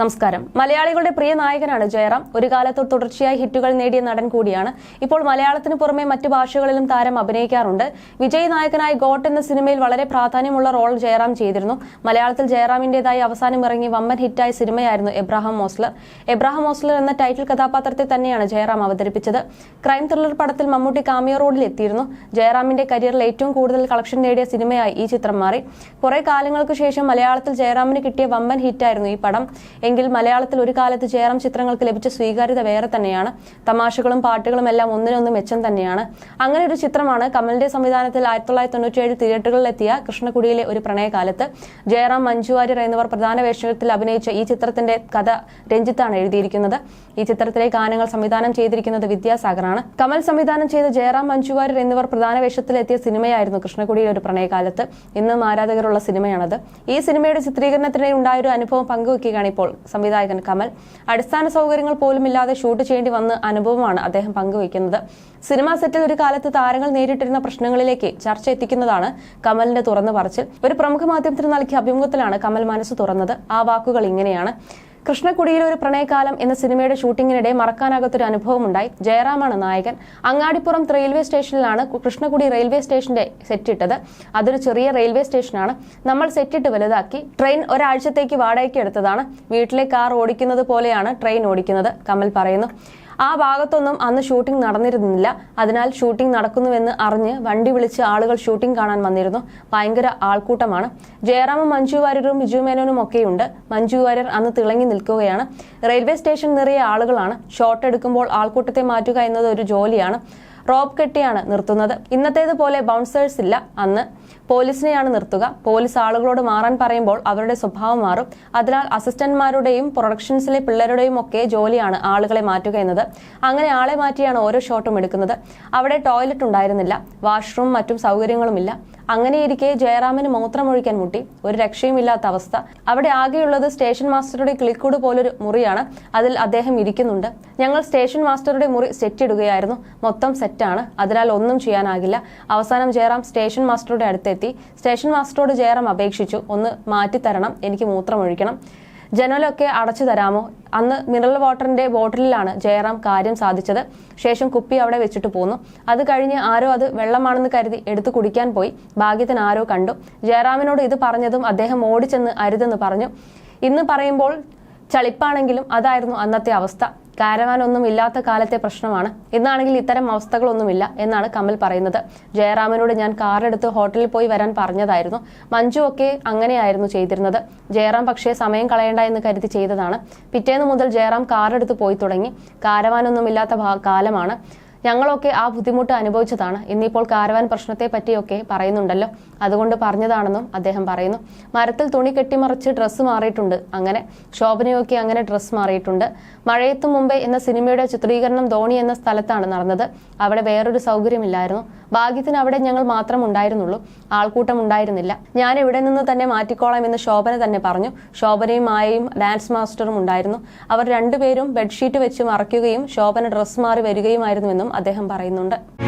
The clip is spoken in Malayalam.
നമസ്കാരം. മലയാളികളുടെ പ്രിയ നായകനാണ് ജയറാം. ഒരു കാലത്ത് തുടർച്ചയായി ഹിറ്റുകൾ നേടിയ നടൻ കൂടിയാണ്. ഇപ്പോൾ മലയാളത്തിന് പുറമെ മറ്റു ഭാഷകളിലും താരം അഭിനയിക്കാറുണ്ട്. വിജയ് നായകനായ ഗോട്ട് എന്ന സിനിമയിൽ വളരെ പ്രാധാന്യമുള്ള റോൾ ജയറാം ചെയ്തിരുന്നു. മലയാളത്തിൽ ജയറാമിന്റേതായി അവസാനം ഇറങ്ങി വമ്പൻ ഹിറ്റായ സിനിമയായിരുന്നു എബ്രാഹാം മോസ്ലർ എബ്രാഹാം മോസ്ലർ എന്ന ടൈറ്റിൽ കഥാപാത്രത്തെ തന്നെയാണ് ജയറാം അവതരിപ്പിച്ചത്. ക്രൈം ത്രില്ലർ പടത്തിൽ മമ്മൂട്ടി കാമിയോ റോഡിൽ എത്തിയിരുന്നു. ജയറാമിന്റെ കരിയറിൽ ഏറ്റവും കൂടുതൽ കളക്ഷൻ നേടിയ സിനിമയായി ഈ ചിത്രം മാറി. കുറെ കാലങ്ങൾക്ക് ശേഷം മലയാളത്തിൽ ജയറാമിന് കിട്ടിയ വമ്മൻ ഹിറ്റായിരുന്നു ഈ പടം. എങ്കിൽ മലയാളത്തിൽ ഒരു കാലത്ത് ജയറാം ചിത്രങ്ങൾക്ക് ലഭിച്ച സ്വീകാര്യത വേറെ തന്നെയാണ്. തമാശകളും പാട്ടുകളും എല്ലാം ഒന്നിനൊന്ന് മെച്ചം തന്നെയാണ്. അങ്ങനെ ഒരു ചിത്രമാണ് കമലിന്റെ സംവിധാനത്തിൽ ആയിരത്തി തൊള്ളായിരത്തി തൊണ്ണൂറ്റിയേഴ് തിയേറ്ററുകളിലെത്തിയ കൃഷ്ണകുടിയിലെ ഒരു പ്രണയകാലത്ത്. ജയറാം മഞ്ജു വാര്യർ എന്നിവർ പ്രധാന വേഷത്തിൽ അഭിനയിച്ച ഈ ചിത്രത്തിന്റെ കഥ രഞ്ജിത്താണ് എഴുതിയിരിക്കുന്നത്. ഈ ചിത്രത്തിലെ ഗാനങ്ങൾ സംവിധാനം ചെയ്തിരിക്കുന്നത് വിദ്യാസാഗറാണ്. കമൽ സംവിധാനം ചെയ്ത ജയറാം മഞ്ജു വാര്യർ എന്നിവർ പ്രധാന വേഷത്തിലെത്തിയ സിനിമയായിരുന്നു കൃഷ്ണകുടിയിലെ ഒരു പ്രണയകാലത്ത്. ഇന്നും ആരാധകരുള്ള സിനിമയാണത്. ഈ സിനിമയുടെ ചിത്രീകരണത്തിനിടെ ഉണ്ടായ ഒരു അനുഭവം പങ്കുവെക്കുകയാണ് ഇപ്പോൾ സംവിധായകൻ കമൽ. അടിസ്ഥാന സൗകര്യങ്ങൾ പോലും ഇല്ലാതെ ഷൂട്ട് ചെയ്യേണ്ടി വന്ന അനുഭവമാണ് അദ്ദേഹം പങ്കുവയ്ക്കുന്നത്. സിനിമാ സെറ്റിൽ ഒരു കാലത്ത് താരങ്ങൾ നേരിട്ടിരുന്ന പ്രശ്നങ്ങളിലേക്ക് ചർച്ച എത്തിക്കുന്നതാണ് കമലിന്റെ തുറന്നു പറച്ചിൽ. ഒരു പ്രമുഖ മാധ്യമത്തിന് നൽകിയ അഭിമുഖത്തിലാണ് കമൽ മനസ്സ് തുറന്നത്. ആ വാക്കുകൾ ഇങ്ങനെയാണ്. കൃഷ്ണക്കുടിയിലെ ഒരു പ്രണയകാലം എന്ന സിനിമയുടെ ഷൂട്ടിങ്ങിനിടെ മറക്കാനാകാത്തൊരു അനുഭവമുണ്ടായി. ജയറാമാണ് നായകൻ. അങ്ങാടിപ്പുറം റെയിൽവേ സ്റ്റേഷനിലാണ് കൃഷ്ണക്കുടി റെയിൽവേ സ്റ്റേഷന്റെ സെറ്റിട്ടത്. അതൊരു ചെറിയ റെയിൽവേ സ്റ്റേഷനാണ്. നമ്മൾ സെറ്റിട്ട് വലുതാക്കി. ട്രെയിൻ ഒരാഴ്ചത്തേക്ക് വാടകയ്ക്ക് എടുത്തതാണ്. വീട്ടിലെ കാർ ഓടിക്കുന്നത് പോലെയാണ് ട്രെയിൻ ഓടിക്കുന്നത് കമൽ പറയുന്നു. ആ ഭാഗത്തൊന്നും അന്ന് ഷൂട്ടിംഗ് നടന്നിരുന്നില്ല. അതിനാൽ ഷൂട്ടിംഗ് നടക്കുന്നുവെന്ന് അറിഞ്ഞ് വണ്ടി വിളിച്ച് ആളുകൾ ഷൂട്ടിംഗ് കാണാൻ വന്നിരുന്നു. ഭയങ്കര ആൾക്കൂട്ടമാണ്. ജയറാമും മഞ്ജു വാര്യരും ബിജു മേനോനും ഒക്കെയുണ്ട്. മഞ്ജു വാര്യർ അന്ന് തിളങ്ങി നിൽക്കുകയാണ്. റെയിൽവേ സ്റ്റേഷൻ നിറയെ ആളുകളാണ്. ഷോട്ട് എടുക്കുമ്പോൾ ആൾക്കൂട്ടത്തെ മാറ്റുക എന്നത് ഒരു ജോലിയാണ്. റോപ്പ് കെട്ടിയാണ് നിർത്തുന്നത്. ഇന്നത്തേതുപോലെ ബൗൺസേഴ്സ് ഇല്ല. അന്ന് പോലീസിനെയാണ് നിർത്തുക. പോലീസ് ആളുകളോട് മാറാൻ പറയുമ്പോൾ അവരുടെ സ്വഭാവം മാറും. അതിനാൽ അസിസ്റ്റന്റ്മാരുടെയും പ്രൊഡക്ഷൻസിലെ പിള്ളേരുടെയും ഒക്കെ ജോലിയാണ് ആളുകളെ മാറ്റുക എന്നത്. അങ്ങനെ ആളെ മാറ്റിയാണ് ഓരോ ഷോട്ടും എടുക്കുന്നത്. അവിടെ ടോയ്ലറ്റ് ഉണ്ടായിരുന്നില്ല. വാഷ്റൂം മറ്റും സൗകര്യങ്ങളുമില്ല. അങ്ങനെയിരിക്കെ ജയറാമിന് മൂത്രമൊഴിക്കാൻ മുട്ടി. ഒരു രക്ഷയുമില്ലാത്ത അവസ്ഥ. അവിടെ ആകെയുള്ളത് സ്റ്റേഷൻ മാസ്റ്ററുടെ കിളിക്കൂട് പോലൊരു മുറിയാണ്. അതിൽ അദ്ദേഹം ഇരിക്കുന്നുണ്ട്. ഞങ്ങൾ സ്റ്റേഷൻ മാസ്റ്ററുടെ മുറി സെറ്റ് ഇടുകയായിരുന്നു. മൊത്തം സെറ്റാണ്. അതിനാൽ ഒന്നും ചെയ്യാനാകില്ല. അവസാനം ജയറാം സ്റ്റേഷൻ മാസ്റ്ററുടെ അടുത്തെത്തി. സ്റ്റേഷൻ മാസ്റ്ററോട് ജയറാം അപേക്ഷിച്ചു. ഒന്ന് മാറ്റിത്തരണം. എനിക്ക് മൂത്രമൊഴിക്കണം. ജനലൊക്കെ അടച്ചു തരാമോ അന്ന് മിനറൽ വാട്ടറിന്റെ ബോട്ടിലിലാണ് ജയറാം കാര്യം സാധിച്ചത്. ശേഷം കുപ്പി അവിടെ വെച്ചിട്ട് പോന്നു. അത് കഴിഞ്ഞ് ആരോ അത് വെള്ളമാണെന്ന് കരുതി എടുത്തു കുടിക്കാൻ പോയി. ഭാഗ്യത്തിന് ആരോ കണ്ടു. ജയറാമിനോട് ഇത് പറഞ്ഞതും അദ്ദേഹം ഓടിച്ചെന്ന് അരുതെന്ന് പറഞ്ഞു. ഇന്ന് പറയുമ്പോൾ ചളിപ്പാണെങ്കിലും അതായിരുന്നു അന്നത്തെ അവസ്ഥ. കാരവാൻ ഒന്നും ഇല്ലാത്ത കാലത്തെ പ്രശ്നമാണ്. ഇന്നാണെങ്കിൽ ഇത്തരം അവസ്ഥകളൊന്നുമില്ല എന്നാണ് കമൽ പറയുന്നത്. ജയറാമിനോട് ഞാൻ കാറെടുത്ത് ഹോട്ടലിൽ പോയി വരാൻ പറഞ്ഞതായിരുന്നു. മഞ്ജു ഒക്കെ അങ്ങനെയായിരുന്നു ചെയ്തിരുന്നത്. ജയറാം പക്ഷേ സമയം കളയണ്ട എന്ന് കരുതി ചെയ്തതാണ്. പിറ്റേന്ന് മുതൽ ജയറാം കാറെടുത്ത് പോയി തുടങ്ങി. കാരവാനൊന്നുമില്ലാത്ത കാലമാണ്. ഞങ്ങളൊക്കെ ആ ബുദ്ധിമുട്ട് അനുഭവിച്ചതാണ്. ഇന്നിപ്പോൾ കാരവാൻ പ്രശ്നത്തെ പറ്റിയൊക്കെ പറയുന്നുണ്ടല്ലോ. അതുകൊണ്ട് പറഞ്ഞതാണെന്നും അദ്ദേഹം പറയുന്നു. മരത്തിൽ തുണി കെട്ടിമറിച്ച് ഡ്രസ്സ് മാറിയിട്ടുണ്ട്. അങ്ങനെ ശോഭനയൊക്കെ അങ്ങനെ ഡ്രസ്സ് മാറിയിട്ടുണ്ട്. മഴയത്തു മുമ്പേ എന്ന സിനിമയുടെ ചിത്രീകരണം ധോണി എന്ന സ്ഥലത്താണ് നടന്നത്. അവിടെ വേറൊരു സൗകര്യമില്ലായിരുന്നു. ഭാഗ്യത്തിന് അവിടെ ഞങ്ങൾ മാത്രം ഉണ്ടായിരുന്നുള്ളൂ. ആൾക്കൂട്ടം ഉണ്ടായിരുന്നില്ല. ഞാൻ ഇവിടെ നിന്ന് തന്നെ മാറ്റിക്കോളാം എന്ന് ശോഭന തന്നെ പറഞ്ഞു. ശോഭനയും മായയും ഡാൻസ് മാസ്റ്ററും ഉണ്ടായിരുന്നു. അവർ രണ്ടുപേരും ബെഡ്ഷീറ്റ് വെച്ച് മറയ്ക്കുകയും ശോഭന ഡ്രസ്സ് മാറി വരികയുമായിരുന്നുവെന്നും അദ്ദേഹം പറയുന്നുണ്ട്.